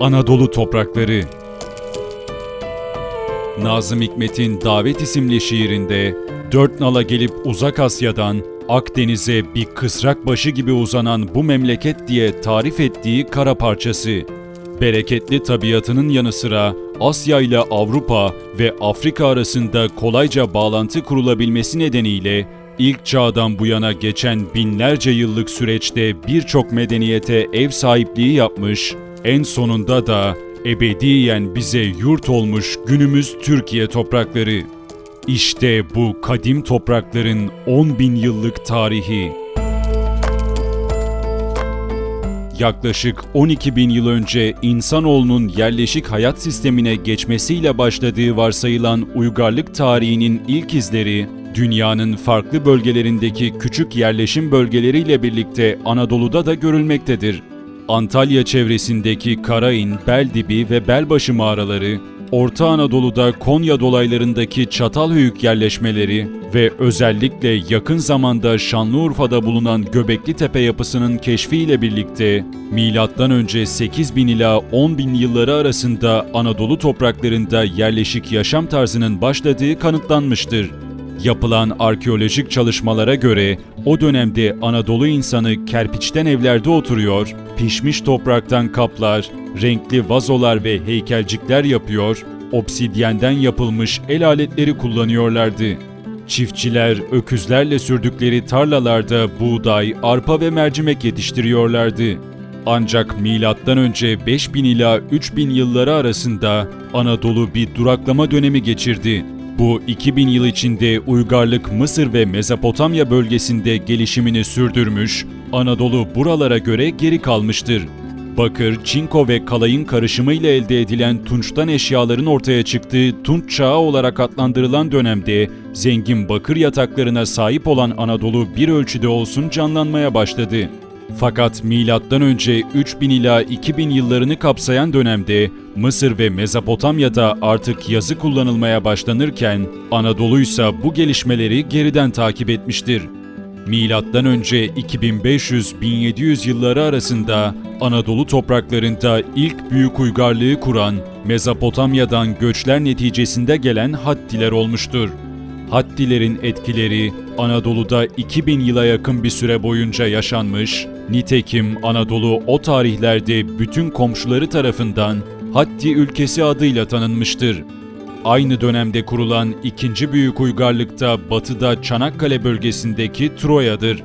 Anadolu toprakları. Nazım Hikmet'in Davet isimli şiirinde dört nala gelip uzak Asya'dan Akdeniz'e bir kısrak başı gibi uzanan bu memleket diye tarif ettiği kara parçası. Bereketli tabiatının yanı sıra Asya ile Avrupa ve Afrika arasında kolayca bağlantı kurulabilmesi nedeniyle ilk çağdan bu yana geçen binlerce yıllık süreçte birçok medeniyete ev sahipliği yapmış, en sonunda da ebediyen bize yurt olmuş günümüz Türkiye toprakları. İşte bu kadim toprakların 10 bin yıllık tarihi. Yaklaşık 12 bin yıl önce insanoğlunun yerleşik hayat sistemine geçmesiyle başladığı varsayılan uygarlık tarihinin ilk izleri, dünyanın farklı bölgelerindeki küçük yerleşim bölgeleriyle birlikte Anadolu'da da görülmektedir. Antalya çevresindeki Karain, Beldibi ve Belbaşı mağaraları, Orta Anadolu'da Konya dolaylarındaki Çatalhöyük yerleşmeleri ve özellikle yakın zamanda Şanlıurfa'da bulunan Göbekli Tepe yapısının keşfiyle birlikte M.Ö. 8000 ila 10.000 yılları arasında Anadolu topraklarında yerleşik yaşam tarzının başladığı kanıtlanmıştır. Yapılan arkeolojik çalışmalara göre o dönemde Anadolu insanı kerpiçten evlerde oturuyor, pişmiş topraktan kaplar, renkli vazolar ve heykelcikler yapıyor, obsidyenden yapılmış el aletleri kullanıyorlardı. Çiftçiler öküzlerle sürdükleri tarlalarda buğday, arpa ve mercimek yetiştiriyorlardı. Ancak milattan önce 5000 ila 3000 yılları arasında Anadolu bir duraklama dönemi geçirdi. Bu 2000 yıl içinde uygarlık Mısır ve Mezopotamya bölgesinde gelişimini sürdürmüş, Anadolu buralara göre geri kalmıştır. Bakır, çinko ve kalayın karışımıyla elde edilen tunçtan eşyaların ortaya çıktığı Tunç Çağı olarak adlandırılan dönemde zengin bakır yataklarına sahip olan Anadolu bir ölçüde olsun canlanmaya başladı. Fakat önce 3000 ila 2000 yıllarını kapsayan dönemde Mısır ve Mezopotamya'da artık yazı kullanılmaya başlanırken Anadolu ise bu gelişmeleri geriden takip etmiştir. Milattan önce 2500-1700 yılları arasında Anadolu topraklarında ilk büyük uygarlığı kuran Mezopotamya'dan göçler neticesinde gelen Hattiler olmuştur. Hattilerin etkileri Anadolu'da 2000 yıla yakın bir süre boyunca yaşanmış, nitekim Anadolu o tarihlerde bütün komşuları tarafından Hatti ülkesi adıyla tanınmıştır. Aynı dönemde kurulan ikinci büyük uygarlıkta batıda Çanakkale bölgesindeki Troya'dır.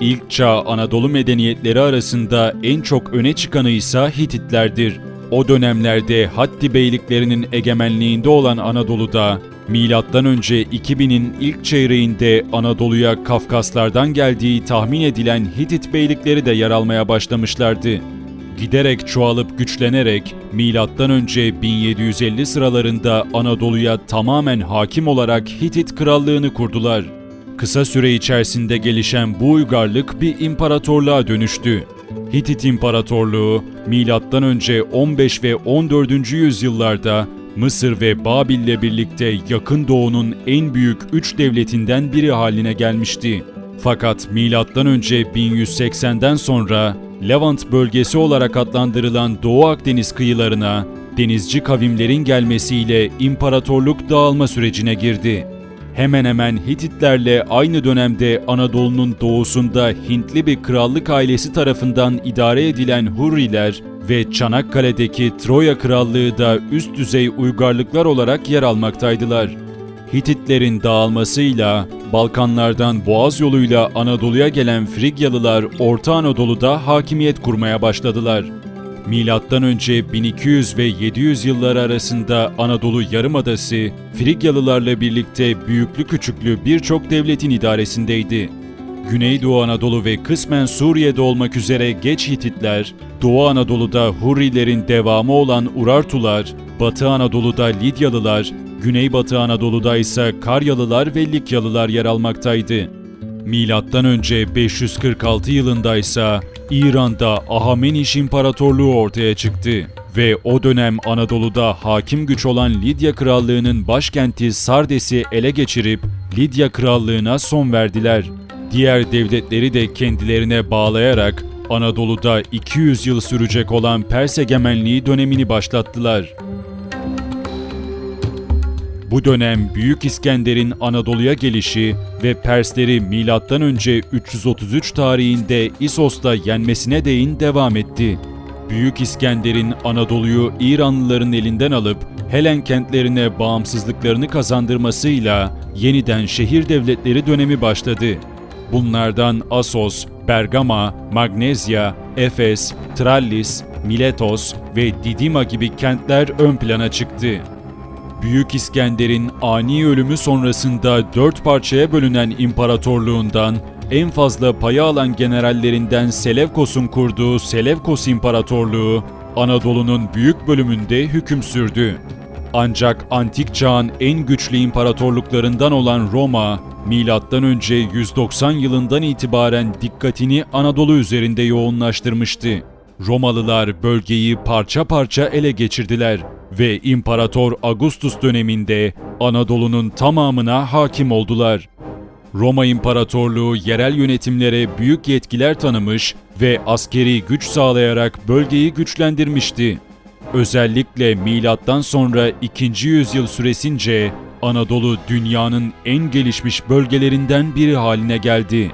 İlk çağ Anadolu medeniyetleri arasında en çok öne çıkanı ise Hititlerdir. O dönemlerde Hatti beyliklerinin egemenliğinde olan Anadolu'da milattan önce 2000'in ilk çeyreğinde Anadolu'ya Kafkaslardan geldiği tahmin edilen Hitit beylikleri de yer almaya başlamışlardı. Giderek çoğalıp güçlenerek milattan önce 1750 sıralarında Anadolu'ya tamamen hakim olarak Hitit krallığını kurdular. Kısa süre içerisinde gelişen bu uygarlık bir imparatorluğa dönüştü. Hitit İmparatorluğu milattan önce 15 ve 14. yüzyıllarda Mısır ve Babil ile birlikte Yakın Doğu'nun en büyük üç devletinden biri haline gelmişti. Fakat milattan önce 1180'den sonra Levant bölgesi olarak adlandırılan Doğu Akdeniz kıyılarına denizci kavimlerin gelmesiyle imparatorluk dağılma sürecine girdi. Hemen hemen Hititlerle aynı dönemde Anadolu'nun doğusunda Hintli bir krallık ailesi tarafından idare edilen Hurriler ve Çanakkale'deki Troya Krallığı da üst düzey uygarlıklar olarak yer almaktaydılar. Hititlerin dağılmasıyla Balkanlardan Boğaz yoluyla Anadolu'ya gelen Frigyalılar Orta Anadolu'da hakimiyet kurmaya başladılar. Milattan önce 1200 ve 700 yılları arasında Anadolu Yarımadası Frigyalılarla birlikte büyüklü küçüklü birçok devletin idaresindeydi. Güneydoğu Anadolu ve kısmen Suriye'de olmak üzere geç Hititler, Doğu Anadolu'da Hurrilerin devamı olan Urartular, Batı Anadolu'da Lidyalılar, Güneybatı Anadolu'da ise Karyalılar ve Likyalılar yer almaktaydı. Milattan önce 546 yılında ise İran'da Ahameniş İmparatorluğu ortaya çıktı ve o dönem Anadolu'da hakim güç olan Lidya Krallığı'nın başkenti Sardes'i ele geçirip Lidya Krallığı'na son verdiler. Diğer devletleri de kendilerine bağlayarak Anadolu'da 200 yıl sürecek olan Pers egemenliği dönemini başlattılar. Bu dönem Büyük İskender'in Anadolu'ya gelişi ve Persleri M.Ö. 333 tarihinde İsos'ta yenmesine değin devam etti. Büyük İskender'in Anadolu'yu İranlıların elinden alıp Helen kentlerine bağımsızlıklarını kazandırmasıyla yeniden şehir devletleri dönemi başladı. Bunlardan Asos, Bergama, Magnezya, Efes, Trallis, Miletos ve Didima gibi kentler ön plana çıktı. Büyük İskender'in ani ölümü sonrasında dört parçaya bölünen imparatorluğundan en fazla payı alan generallerinden Selevkos'un kurduğu Selevkos İmparatorluğu, Anadolu'nun büyük bölümünde hüküm sürdü. Ancak antik çağın en güçlü imparatorluklarından olan Roma, M.Ö. 190 yılından itibaren dikkatini Anadolu üzerinde yoğunlaştırmıştı. Romalılar bölgeyi parça parça ele geçirdiler ve İmparator Augustus döneminde Anadolu'nun tamamına hakim oldular. Roma İmparatorluğu yerel yönetimlere büyük yetkiler tanımış ve askeri güç sağlayarak bölgeyi güçlendirmişti. Özellikle milattan sonra 2. yüzyıl süresince Anadolu dünyanın en gelişmiş bölgelerinden biri haline geldi.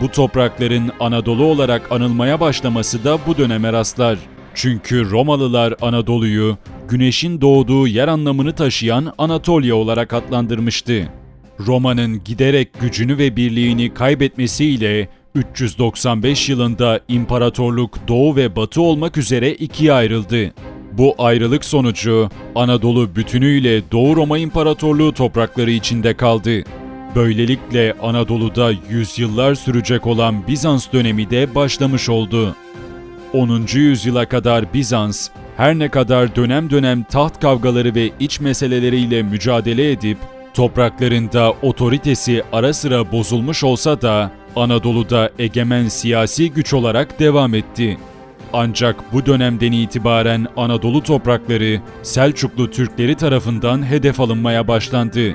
Bu toprakların Anadolu olarak anılmaya başlaması da bu döneme rastlar. Çünkü Romalılar Anadolu'yu güneşin doğduğu yer anlamını taşıyan Anatolia olarak adlandırmıştı. Roma'nın giderek gücünü ve birliğini kaybetmesiyle 395 yılında imparatorluk doğu ve batı olmak üzere ikiye ayrıldı. Bu ayrılık sonucu Anadolu bütünüyle Doğu Roma İmparatorluğu toprakları içinde kaldı. Böylelikle Anadolu'da yüzyıllar sürecek olan Bizans dönemi de başlamış oldu. 10. yüzyıla kadar Bizans, her ne kadar dönem dönem taht kavgaları ve iç meseleleriyle mücadele edip topraklarında otoritesi ara sıra bozulmuş olsa da Anadolu'da egemen siyasi güç olarak devam etti. Ancak bu dönemden itibaren Anadolu toprakları Selçuklu Türkleri tarafından hedef alınmaya başlandı.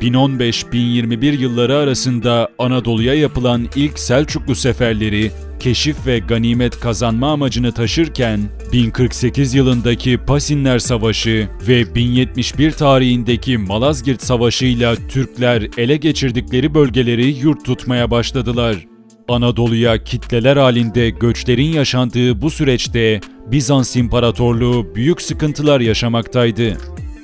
1015-1021 yılları arasında Anadolu'ya yapılan ilk Selçuklu seferleri keşif ve ganimet kazanma amacını taşırken 1048 yılındaki Pasinler Savaşı ve 1071 tarihindeki Malazgirt Savaşı ile Türkler ele geçirdikleri bölgeleri yurt tutmaya başladılar. Anadolu'ya kitleler halinde göçlerin yaşandığı bu süreçte Bizans İmparatorluğu büyük sıkıntılar yaşamaktaydı.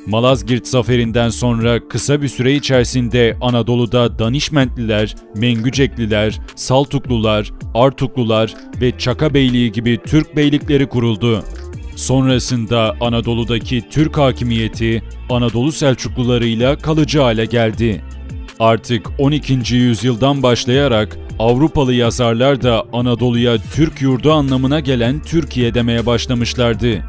Malazgirt zaferinden sonra kısa bir süre içerisinde Anadolu'da Danişmentliler, Mengücekliler, Saltuklular, Artuklular ve Çaka Beyliği gibi Türk beylikleri kuruldu. Sonrasında Anadolu'daki Türk hakimiyeti Anadolu Selçuklularıyla kalıcı hale geldi. Artık 12. yüzyıldan başlayarak Avrupalı yazarlar da Anadolu'ya Türk yurdu anlamına gelen Türkiye demeye başlamışlardı.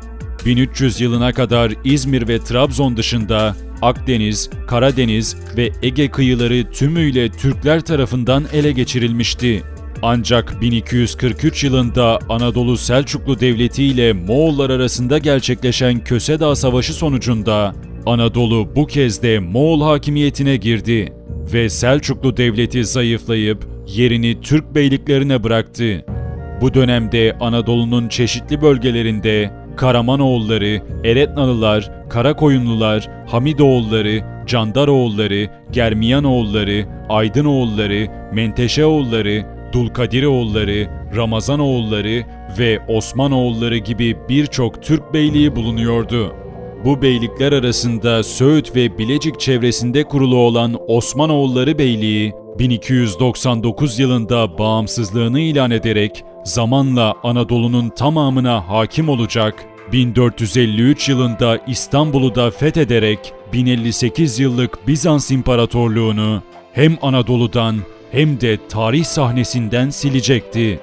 1300 yılına kadar İzmir ve Trabzon dışında Akdeniz, Karadeniz ve Ege kıyıları tümüyle Türkler tarafından ele geçirilmişti. Ancak 1243 yılında Anadolu Selçuklu Devleti ile Moğollar arasında gerçekleşen Köse Dağı Savaşı sonucunda Anadolu bu kez de Moğol hakimiyetine girdi ve Selçuklu Devleti zayıflayıp yerini Türk beyliklerine bıraktı. Bu dönemde Anadolu'nun çeşitli bölgelerinde Karamanoğulları, Eretnalılar, Karakoyunlular, Hamidoğulları, Candaroğulları, Germiyanoğulları, Aydınoğulları, Menteşeoğulları, Dulkadiroğulları, Ramazanoğulları ve Osmanoğulları gibi birçok Türk beyliği bulunuyordu. Bu beylikler arasında Söğüt ve Bilecik çevresinde kurulu olan Osmanoğulları Beyliği, 1299 yılında bağımsızlığını ilan ederek zamanla Anadolu'nun tamamına hakim olacak, 1453 yılında İstanbul'u da fethederek 1058 yıllık Bizans İmparatorluğunu hem Anadolu'dan hem de tarih sahnesinden silecekti.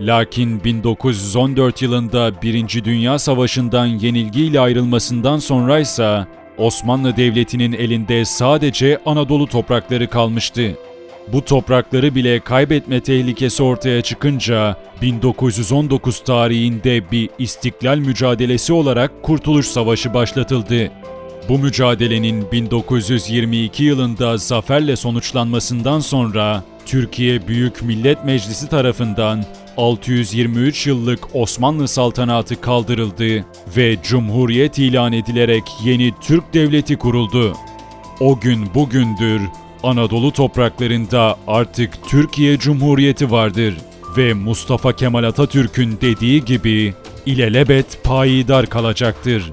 Lakin 1914 yılında Birinci Dünya Savaşı'ndan yenilgiyle ayrılmasından sonraysa Osmanlı Devleti'nin elinde sadece Anadolu toprakları kalmıştı. Bu toprakları bile kaybetme tehlikesi ortaya çıkınca 1919 tarihinde bir istiklal mücadelesi olarak Kurtuluş Savaşı başlatıldı. Bu mücadelenin 1922 yılında zaferle sonuçlanmasından sonra Türkiye Büyük Millet Meclisi tarafından 623 yıllık Osmanlı saltanatı kaldırıldı ve Cumhuriyet ilan edilerek yeni Türk Devleti kuruldu. O gün bugündür Anadolu topraklarında artık Türkiye Cumhuriyeti vardır ve Mustafa Kemal Atatürk'ün dediği gibi ilelebet payidar kalacaktır.